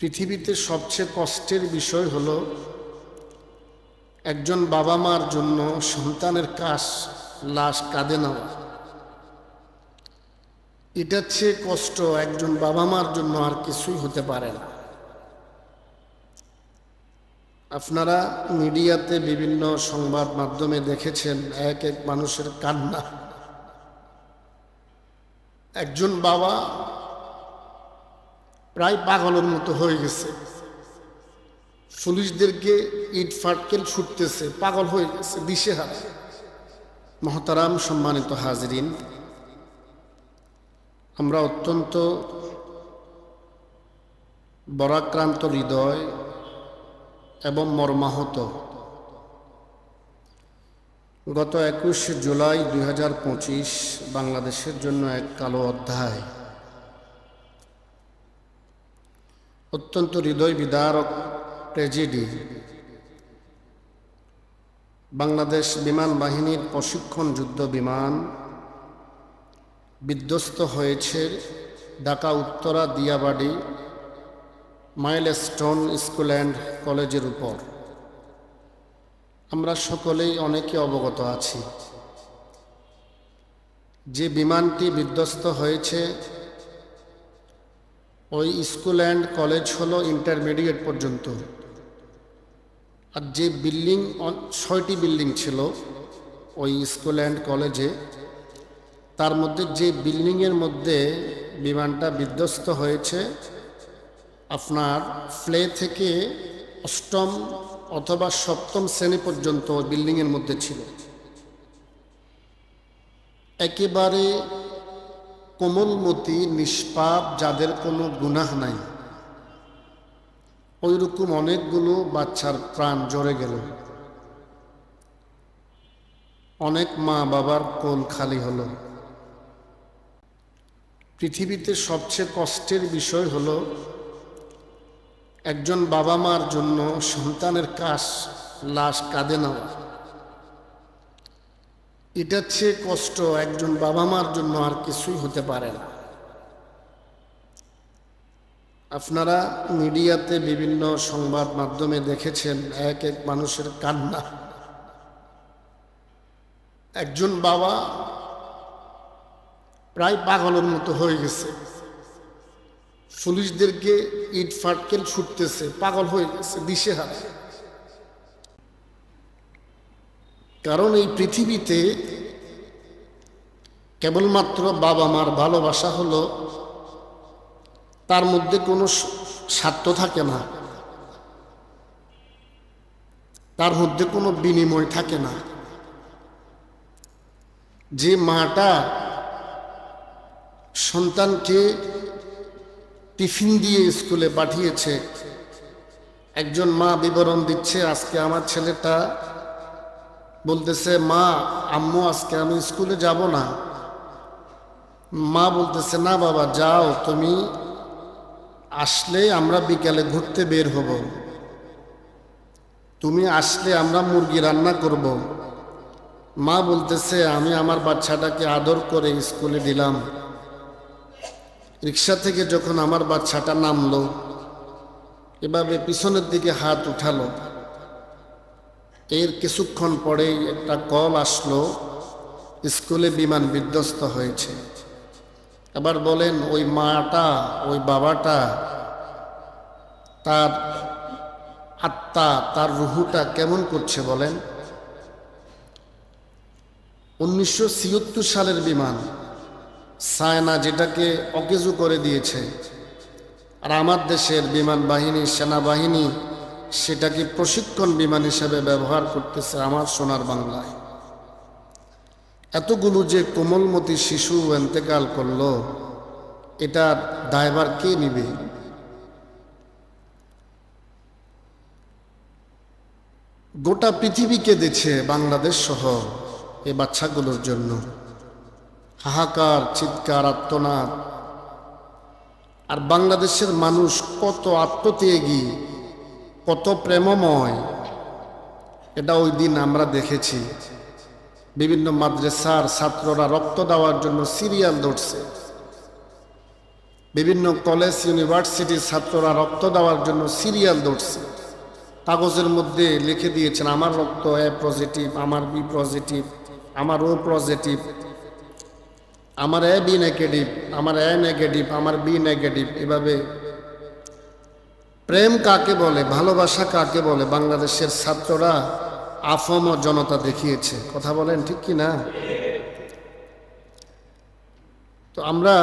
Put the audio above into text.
পৃথিবীতে সবচেয়ে কষ্টের বিষয় হল একজন বাবা মার জন্য সন্তানের কাশ লাশ কাঁদে নেওয়া। এটার চেয়ে কষ্ট একজন বাবা মার জন্য আর কিছুই হতে পারে না। আপনারা মিডিয়াতে বিভিন্ন সংবাদ মাধ্যমে দেখেছেন এক এক মানুষের কান্না। একজন বাবা প্রায় পাগলের মতো হয়ে গেছে। পুলিশদেরকে ইট ফাটকেল ছুটতেছে, পাগল হয়ে গেছে, দিশেহারা। মহতারাম সম্মানিত হাজরিন, আমরা অত্যন্ত বরাক্রান্ত হৃদয় এবং মর্মাহত। গত একুশে জুলাই দু হাজার পঁচিশ বাংলাদেশের জন্য এক কালো অধ্যায়। অত্যন্ত হৃদয় বিদারক ট্র্যাজেডি। বাংলাদেশ বিমান বাহিনীর প্রশিক্ষণ যুদ্ধ বিমান বিধ্বস্ত হয়েছে Dhaka, Uttara, Diabari, Milestone school and কলেজের উপর। আমরা সকলেই অনেকে অবগত আছি। যে বিমানটি বিধ্বস্ত হয়েছে ওই স্কুল অ্যান্ড কলেজ হলো ইন্টারমিডিয়েট পর্যন্ত। আর যে বিল্ডিং ছয়টি বিল্ডিং ছিল ওই স্কুল অ্যান্ড কলেজে, তার মধ্যে যে বিল্ডিংয়ের মধ্যে বিমানটা বিধ্বস্ত হয়েছে, আপনার ফ্লে থেকে অষ্টম অথবা সপ্তম শ্রেণি পর্যন্ত বিল্ডিংয়ের মধ্যে ছিল। একেবারে কোমলমতি, নিষ্পাপ, যাদের কোনো গুনাহ নাই। ওইরকম অনেকগুলো বাচ্চার প্রাণ জড়ে গেল। অনেক মা বাবার কোল খালি হলো। পৃথিবীতে সবচেয়ে কষ্টের বিষয় হলো, একজন বাবা মার জন্য সন্তানের কাশ লাশ কাঁদে নেওয়া। এটার চেয়ে কষ্ট একজন বাবা মার জন্য আর কিছুই হতে পারে না। আপনারা মিডিয়াতে বিভিন্ন সংবাদ মাধ্যমে দেখেছেন, এক এক মানুষের কান্না। একজন বাবা প্রায় পাগলের মতো হয়ে গেছে। পুলিশদেরকে ইট ফাটকেল ছুটতেছে, পাগল হয়ে গেছে দিশে দিশেহারা। কারণ এই পৃথিবীতে কেবলমাত্র বাবা মার ভালোবাসা হলো, তার মধ্যে কোনো স্বার্থ থাকে না। তার মধ্যে কোনো বিনিময় থাকে না। যে মাটা সন্তানকে টিফিন দিয়ে স্কুলে পাঠিয়েছে, একজন মা বিবরণ দিচ্ছে, আজকে আমার ছেলেটা বলতেছে, মা, আম্মু, আজকে আমি স্কুলে যাব না। মা বলতেছে, না বাবা, যাও, তুমি আসলে আমরা বিকালে ঘুরতে বের হব। তুমি আসলে আমরা মুরগি রান্না করব। মা বলতেছে, আমি আমার বাচ্চাটাকে আদর করে স্কুলে দিলাম। রিক্সা থেকে যখন আমার বাচ্চাটা নামলো, এভাবে পিছনের দিকে হাত উঠালো। এর কিছুক্ষণ পরেই একটা কল আসলো, স্কুলে বিমান বিধ্বস্ত হয়েছে। এবার বলেন, ওই মাটা, ওই বাবাটা, তার আত্মা, তার রুহুটা কেমন করছে বলেন? উনিশশো সালের বিমান, সায়না যেটাকে অকেজু করে দিয়েছে। আর আমার দেশের বিমান বাহিনী সেনাবাহিনী সেটাকে প্রশিক্ষণ বিমান হিসেবে ব্যবহার করতেছে আমার সোনার বাংলায়। এতগুলো যে কোমলমতি শিশু এন্তেকাল করল, এটার দায়ভার কে নিবে? গোটা পৃথিবীকে কেঁদেছে বাংলাদেশ সহ এই বাচ্চাগুলোর জন্য। হাহাকার, চিৎকার আত্মনাদ আর বাংলাদেশের মানুষ কত আত্মত্যাগী কত প্রেমময়। এটা ওই দিন আমরা দেখেছি। বিভিন্ন মাদ্রাসার ছাত্ররা রক্ত দেওয়ার জন্য সিরিয়াল ধরছে। বিভিন্ন কলেজ ইউনিভার্সিটির ছাত্ররা রক্ত দেওয়ার জন্য সিরিয়াল ধরছে। কাগজের মধ্যে লিখে দিয়েছেন, আমার রক্ত এ পজিটিভ, আমার বি পজিটিভ, আমার ও পজিটিভ, আমার এ বি নেগেটিভ, আমার এ নেগেটিভ, আমার বি নেগেটিভ। এভাবে প্রেম কাকে বলে, ভালোবাসা কাকে বলে, বাংলাদেশের ছাত্ররা আফম জনতা দেখিয়েছে। কথা বলেন ঠিক কি না তো আমরা